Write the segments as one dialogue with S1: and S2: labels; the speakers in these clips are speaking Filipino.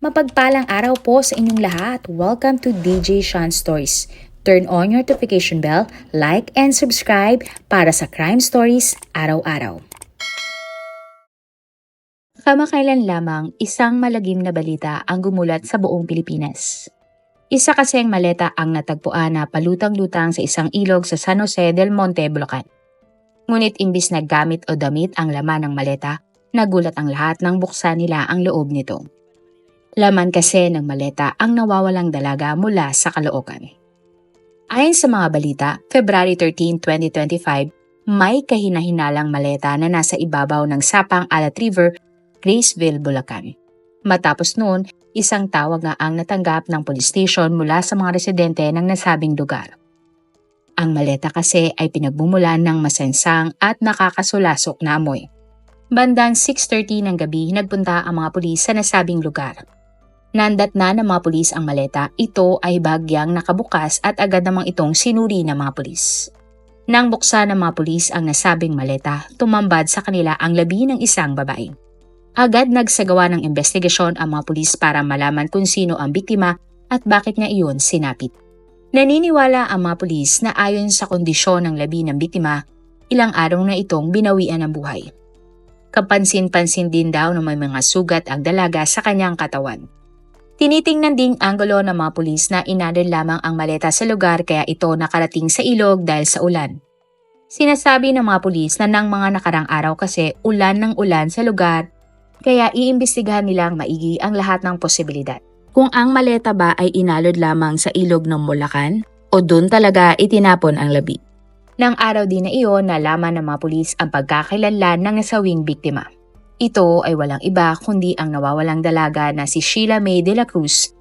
S1: Mapagpalang araw po sa inyong lahat. Welcome to DJ Sean Stories. Turn on your notification bell, like and subscribe para sa crime stories araw-araw. Kamakailan lamang isang malagim na balita ang gumulat sa buong Pilipinas. Isa kasing maleta ang natagpuan na palutang-lutang sa isang ilog sa San Jose del Monte, Bulacan. Ngunit imbis na gamit o damit ang laman ng maleta, nagulat ang lahat nang buksan nila ang loob nito. Laman kasi ng maleta ang nawawalang dalaga mula sa Caloocan. Ayon sa mga balita, February 13, 2025, may kahinahinalang maleta na nasa ibabaw ng Sapang Alat River, Graceville, Bulacan. Matapos noon, isang tawag nga ang natanggap ng police station mula sa mga residente ng nasabing lugar. Ang maleta kasi ay pinagbumulan ng masensang at nakakasulasok na amoy. Bandang 6.30 ng gabi, nagpunta ang mga pulis sa nasabing lugar. Nandat na ng mga pulis ang maleta, ito ay bagyang nakabukas at agad namang itong sinuri ng mga pulis. Nang buksan ng mga pulis ang nasabing maleta, tumambad sa kanila ang labi ng isang babae. Agad nagsagawa ng investigasyon ang mga pulis para malaman kung sino ang biktima at bakit nga iyon sinapit. Naniniwala ang mga pulis na ayon sa kondisyon ng labi ng biktima, ilang araw na itong binawian ng buhay. Kapansin-pansin din daw na may mga sugat ang dalaga sa kanyang katawan. Tinitingnan ding anggulo ng mga pulis na inadal lamang ang maleta sa lugar kaya ito nakarating sa ilog dahil sa ulan. Sinasabi ng mga pulis na nang mga nakarang araw kasi ulan ng ulan sa lugar kaya iimbestigahan nilang maigi ang lahat ng posibilidad. Kung ang maleta ba ay inalod lamang sa ilog ng Mulacan o doon talaga itinapon ang labi. Nang araw din na iyon, nalaman ng mga pulis ang pagkakailanlan ng nasawing biktima. Ito ay walang iba kundi ang nawawalang dalaga na si Sheila May de la Cruz.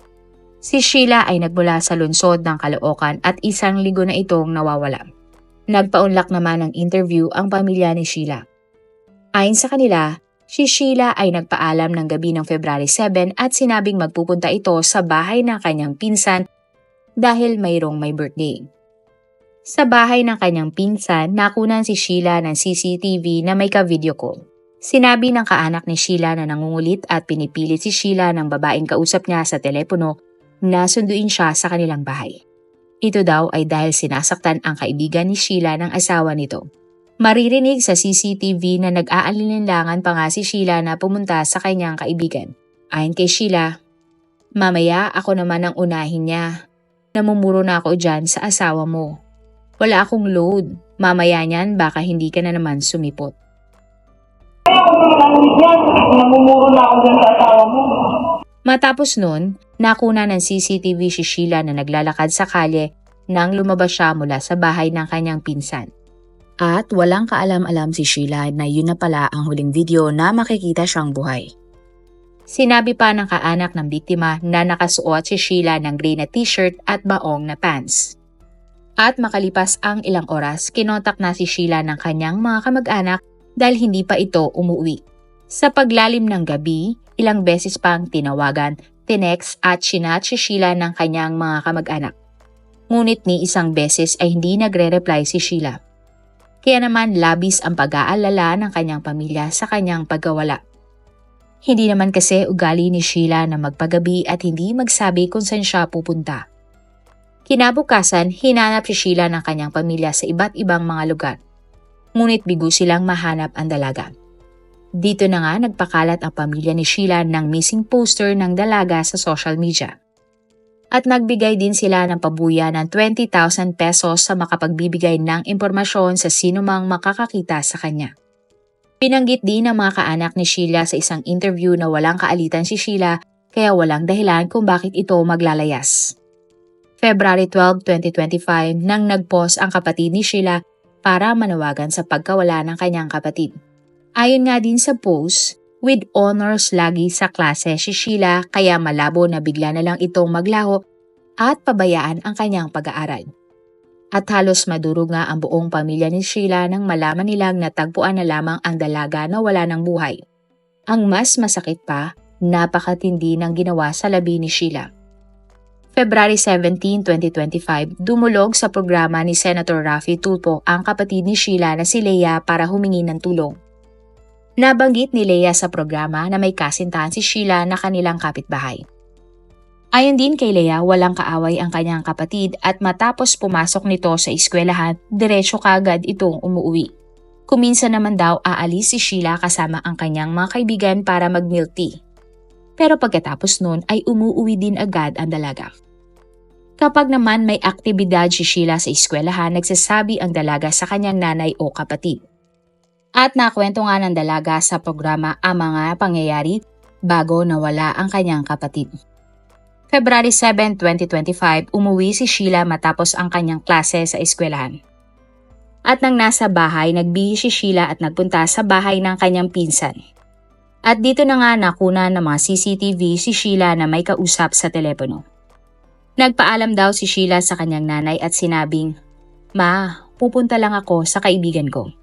S1: Si Sheila ay nagmula sa lungsod ng Caloocan at isang linggo na itong nawawala. Nagpaunlak naman ng interview ang pamilya ni Sheila. Ayon sa kanila, si Sheila ay nagpaalam ng gabi ng February 7 at sinabing magpupunta ito sa bahay ng kanyang pinsan dahil mayroong may birthday. Sa bahay ng kanyang pinsan, nakunan si Sheila ng CCTV na may ka-video call. Sinabi ng kaanak ni Sheila na nangungulit at pinipilit si Sheila ng babaeng kausap niya sa telepono na sunduin siya sa kanilang bahay. Ito daw ay dahil sinasaktan ang kaibigan ni Sheila ng asawa nito. Maririnig sa CCTV na nag-aalilinlangan pa nga si Sheila na pumunta sa kanyang kaibigan. Ayon kay Sheila, Mamaya ako naman ang unahin niya. Namumuro na ako dyan sa asawa mo. Wala akong load. Mamaya niyan baka hindi ka na naman sumipot.
S2: Ang yan. Namumuro na ako dyan sa asawa mo.
S1: Matapos nun, nakuna ng CCTV si Sheila na naglalakad sa kalye nang lumabas siya mula sa bahay ng kanyang pinsan. At walang kaalam-alam si Sheila na yun na pala ang huling video na makikita siyang buhay. Sinabi pa ng kaanak ng biktima na nakasuot si Sheila ng gray na t-shirt at baong na pants. At makalipas ang ilang oras, kinontak na si Sheila ng kanyang mga kamag-anak dahil hindi pa ito umuwi. Sa paglalim ng gabi, ilang beses pang tinawagan, tinex at chinat si Sheila ng kanyang mga kamag-anak. Ngunit ni isang beses ay hindi nagre-reply si Sheila. Kaya naman labis ang pag-aalala ng kanyang pamilya sa kanyang pagkawala. Hindi naman kasi ugali ni Sheila na magpagabi at hindi magsabi kung saan siya pupunta. Kinabukasan, hinanap si Sheila ng kanyang pamilya sa iba't ibang mga lugar ngunit bigo silang mahanap ang dalaga. Dito na nga nagpakalat ang pamilya ni Sheila ng missing poster ng dalaga sa social media. At nagbigay din sila ng pabuya ng 20,000 pesos sa makapagbibigay ng impormasyon sa sinumang makakakita sa kanya. Pinanggit din ng mga kaanak ni Sheila sa isang interview na walang kaalitan si Sheila kaya walang dahilan kung bakit ito maglalayas. February 12, 2025 nang nagpost ang kapatid ni Sheila para manawagan sa pagkawala ng kanyang kapatid. Ayon nga din sa post, with honors lagi sa klase si Sheila kaya malabo na bigla na lang itong maglaho at pabayaan ang kanyang pag-aaral. At halos madurog nga ang buong pamilya ni Sheila nang malaman nilang natagpuan na lamang ang dalaga na wala ng buhay. Ang mas masakit pa, napakatindi ng ginawa sa labi ni Sheila. February 17, 2025, dumulog sa programa ni Senator Raffy Tulpo ang kapatid ni Sheila na si Leia para humingi ng tulong. Nabanggit ni Leia sa programa na may kasintahan si Sheila na kanilang kapitbahay. Ayon din kay Leia, walang kaaway ang kanyang kapatid at matapos pumasok nito sa eskwelahan, diretsyo kagad itong umuwi. Kuminsan naman daw aalis si Sheila kasama ang kanyang mga kaibigan para mag-milk tea. Pero pagkatapos nun ay umuwi din agad ang dalaga. Kapag naman may aktibidad si Sheila sa eskwelahan, nagsasabi ang dalaga sa kanyang nanay o kapatid. At nakwento nga ng dalaga sa programa ang mga pangyayari bago nawala ang kanyang kapatid. February 7, 2025, umuwi si Sheila matapos ang kanyang klase sa eskwelahan. At nang nasa bahay, nagbihis si Sheila at nagpunta sa bahay ng kanyang pinsan. At dito na nga nakuna ng mga CCTV si Sheila na may kausap sa telepono. Nagpaalam daw si Sheila sa kanyang nanay at sinabing, Ma, pupunta lang ako sa kaibigan ko.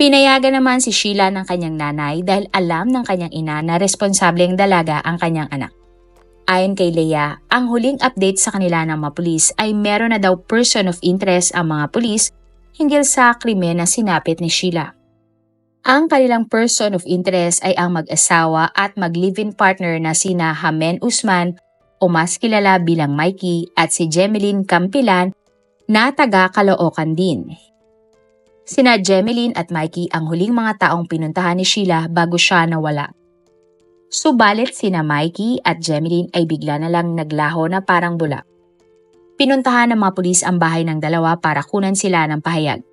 S1: Pinayagan naman si Sheila ng kanyang nanay dahil alam ng kanyang ina na responsableng dalaga ang kanyang anak. Ayon kay Leia, ang huling update sa kanila ng mga pulis ay meron na daw person of interest ang mga pulis hinggil sa krimen na sinapit ni Sheila. Ang kanilang person of interest ay ang mag-asawa at mag-live-in partner na sina Hamen Usman o mas kilala bilang Mikey at si Jemeline Campilan na taga Caloocan din. Sina Jemeline at Mikey ang huling mga taong pinuntahan ni Sheila bago siya nawala. Subalit sina Mikey at Jemeline ay bigla na lang naglaho na parang bula. Pinuntahan ng mga pulis ang bahay ng dalawa para kunan sila ng pahayag.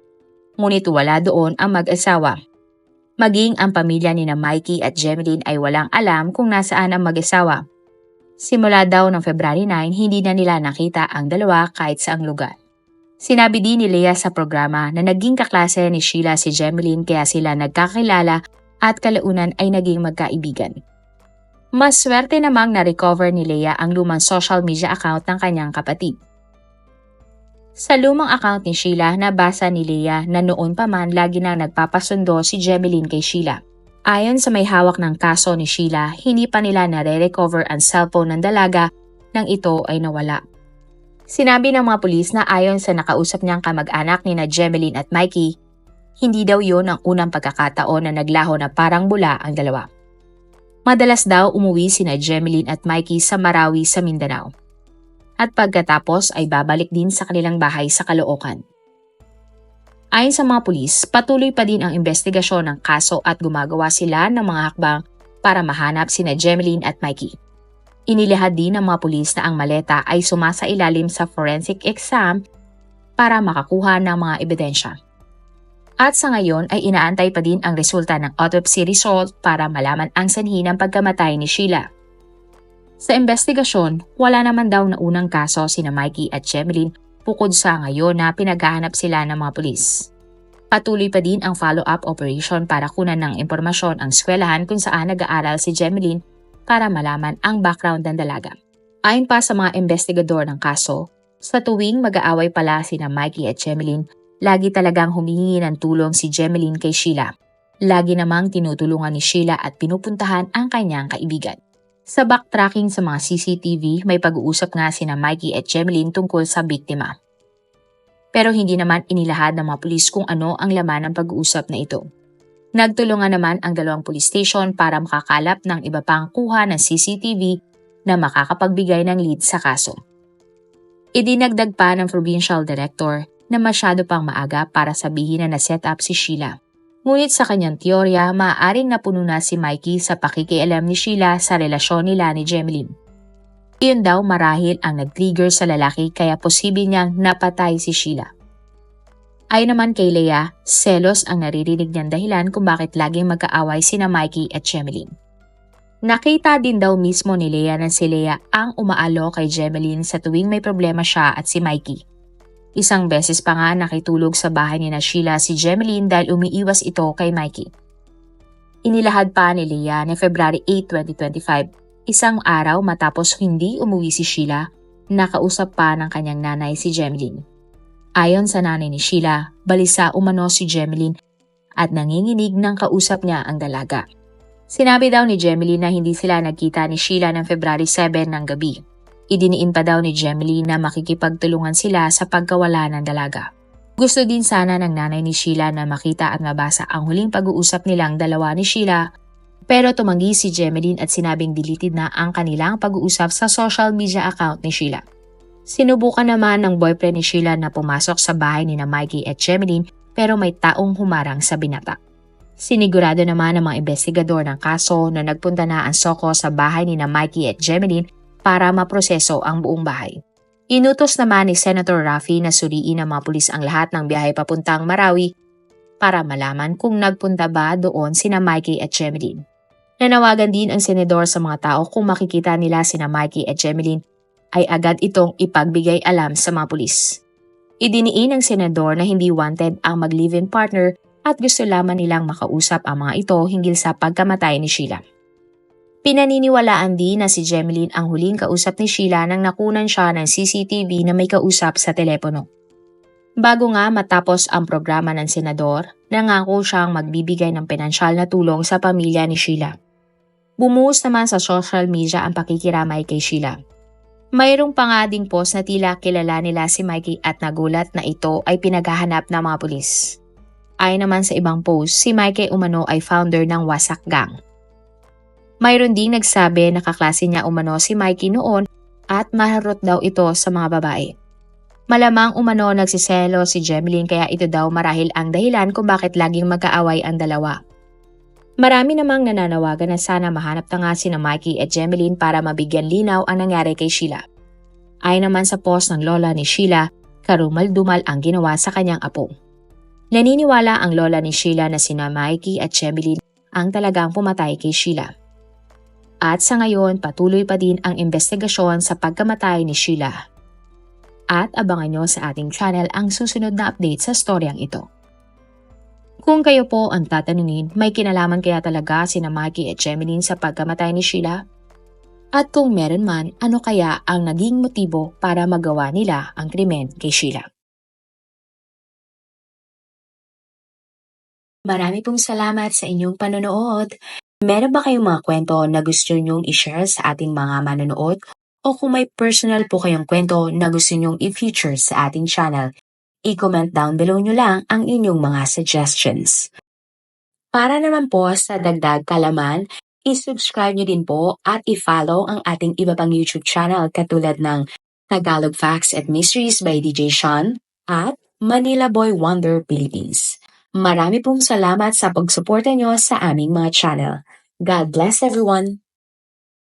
S1: Ngunit wala doon ang mag-asawa. Maging ang pamilya ni na Mikey at Jemeline ay walang alam kung nasaan ang mag-asawa. Simula daw ng February 9, hindi na nila nakita ang dalawa kahit saang lugar. Sinabi din ni Leah sa programa na naging kaklase ni Sheila si Jemeline kaya sila nagkakilala at kalaunan ay naging magkaibigan. Mas swerte namang na-recover ni Leia ang lumang social media account ng kanyang kapatid. Sa lumang account ni Sheila, nabasa ni Leia na noon pa man lagi nang nagpapasundo si Jemeline kay Sheila. Ayon sa may hawak ng kaso ni Sheila, hindi pa nila nare-recover ang cellphone ng dalaga nang ito ay nawala. Sinabi ng mga pulis na ayon sa nakausap niyang kamag-anak ni na Jemeline at Mikey, hindi daw yon ang unang pagkakataon na naglaho na parang bula ang dalawa. Madalas daw umuwi sina Jemeline at Mikey sa Marawi sa Mindanao. At pagkatapos ay babalik din sa kanilang bahay sa Caloocan. Ayon sa mga pulis, patuloy pa din ang investigasyon ng kaso at gumagawa sila ng mga hakbang para mahanap sina Jemeline at Mikey. Inilihad din ng mga pulis na ang maleta ay sumasa ilalim sa forensic exam para makakuha ng mga ebidensya. At sa ngayon ay inaantay pa din ang resulta ng autopsy result para malaman ang sanhi ng pagkamatay ni Sheila. Sa investigasyon, wala naman daw na unang kaso sina Mikey at Jemeline bukod sa ngayon na pinaghahanap sila ng mga pulis. Patuloy pa din ang follow-up operation para kunan ng impormasyon ang eskwelahan kung saan nag-aaral si Jemeline para malaman ang background ng dalaga. Ayon pa sa mga investigador ng kaso, sa tuwing mag-aaway pala sina Mikey at Jemeline, lagi talagang humihingi ng tulong si Jemeline kay Sheila. Lagi namang tinutulungan ni Sheila at pinupuntahan ang kanyang kaibigan. Sa backtracking sa mga CCTV, may pag-uusap nga sina Mikey at Jemeline tungkol sa biktima. Pero hindi naman inilahad ng mga pulis kung ano ang laman ng pag-uusap na ito. Nagtulungan naman ang dalawang police station para makakalap ng iba pang kuha ng CCTV na makakapagbigay ng lead sa kaso. Idinagdag pa ng provincial director na masyado pang maaga para sabihin na naset up si Sheila. Ngunit sa kanyang teorya, maaaring napuno na si Mikey sa pakikialam ni Sheila sa relasyon nila ni Jemeline. Iyon daw marahil ang nag-trigger sa lalaki kaya posible niyang napatay si Sheila. Ay naman kay Leia, selos ang naririnig niyang dahilan kung bakit laging magkaaway sina Mikey at Jemeline. Nakita din daw mismo ni Leia na si Leia ang umaalo kay Jemeline sa tuwing may problema siya at si Mikey. Isang beses pa nga nakitulog sa bahay ni na Sheila si Jemeline dahil umiiwas ito kay Mikey. Inilahad pa ni Leia ni February 8, 2025, isang araw matapos hindi umuwi si Sheila, nakausap pa ng kanyang nanay si Jemeline. Ayon sa nanay ni Sheila, balisa umano si Jemeline at nanginginig ng kausap niya ang dalaga. Sinabi daw ni Jemeline na hindi sila nagkita ni Sheila ng February 7 ng gabi. Idiniin pa daw ni Jemeline na makikipagtulungan sila sa pagkawala ng dalaga. Gusto din sana ng nanay ni Sheila na makita at mabasa ang huling pag-uusap nilang dalawa ni Sheila pero tumanggi si Jemeline at sinabing deleted na ang kanilang pag-uusap sa social media account ni Sheila. Sinubukan naman ng boyfriend ni Sheila na pumasok sa bahay ni na Mikey at Jemeline pero may taong humarang sa binata. Sinigurado naman ng mga investigador ng kaso na nagpunta na ang Soko sa bahay ni na Mikey at Jemeline para maproseso ang buong bahay. Inutos naman ni Senator Raffy na suriin ng mga pulis ang lahat ng biyahe papuntang Marawi para malaman kung nagpunta ba doon sina Mikey at Jemeline. Nanawagan din ang senador sa mga tao kung makikita nila sina Mikey at Jemeline ay agad itong ipagbigay alam sa mga pulis. Idiniin ng senador na hindi wanted ang mag-live-in partner at gusto lamang nilang makausap ang mga ito hinggil sa pagkamatay ni Sheila. Pinaniniwalaan din na si Jemeline ang huling kausap ni Sheila nang nakunan siya ng CCTV na may kausap sa telepono. Bago nga matapos ang programa ng senador, nangako siyang magbibigay ng pinansyal na tulong sa pamilya ni Sheila. Bumuhos naman sa social media ang pakikiramay kay Sheila. Mayroong pa nga ding post na tila kilala nila si Mikey at nagulat na ito ay pinaghahanap ng mga pulis. Ayon naman sa ibang post, si Mikey umano ay founder ng Wasak Gang. Mayroon ding nagsabi na kaklase niya umano si Mikey noon at maharot daw ito sa mga babae. Malamang umano nagsiselo si Jemeline kaya ito daw marahil ang dahilan kung bakit laging magkaaway ang dalawa. Marami namang nananawagan na sana mahanap na nga si na Mikey at Jemeline para mabigyan linaw ang nangyari kay Sheila. Ayon naman sa post ng lola ni Sheila, karumal-dumal ang ginawa sa kanyang apo. Naniniwala ang lola ni Sheila na sina Mikey at Jemeline ang talagang pumatay kay Sheila. At sa ngayon, patuloy pa din ang investigasyon sa pagkamatay ni Sheila. At abangan nyo sa ating channel ang susunod na update sa storyang ito. Kung kayo po ang tatanungin, may kinalaman kaya talaga sina Mikey at Jemeline sa pagkamatay ni Sheila? At kung meron man, ano kaya ang naging motibo para magawa nila ang krimen kay Sheila? Marami pong salamat sa inyong panonood. Meron ba kayong mga kwento na gusto nyong i-share sa ating mga manonood? O kung may personal po kayong kwento na gusto nyong i-feature sa ating channel, i-comment down below nyo lang ang inyong mga suggestions. Para naman po sa dagdag kalaman, i-subscribe nyo din po at i-follow ang ating iba pang YouTube channel katulad ng Tagalog Facts and Mysteries by DJ Sean at Manila Boy Wonder Philippines. Marami pong salamat sa pagsuporta nyo sa aming mga channel. God bless everyone!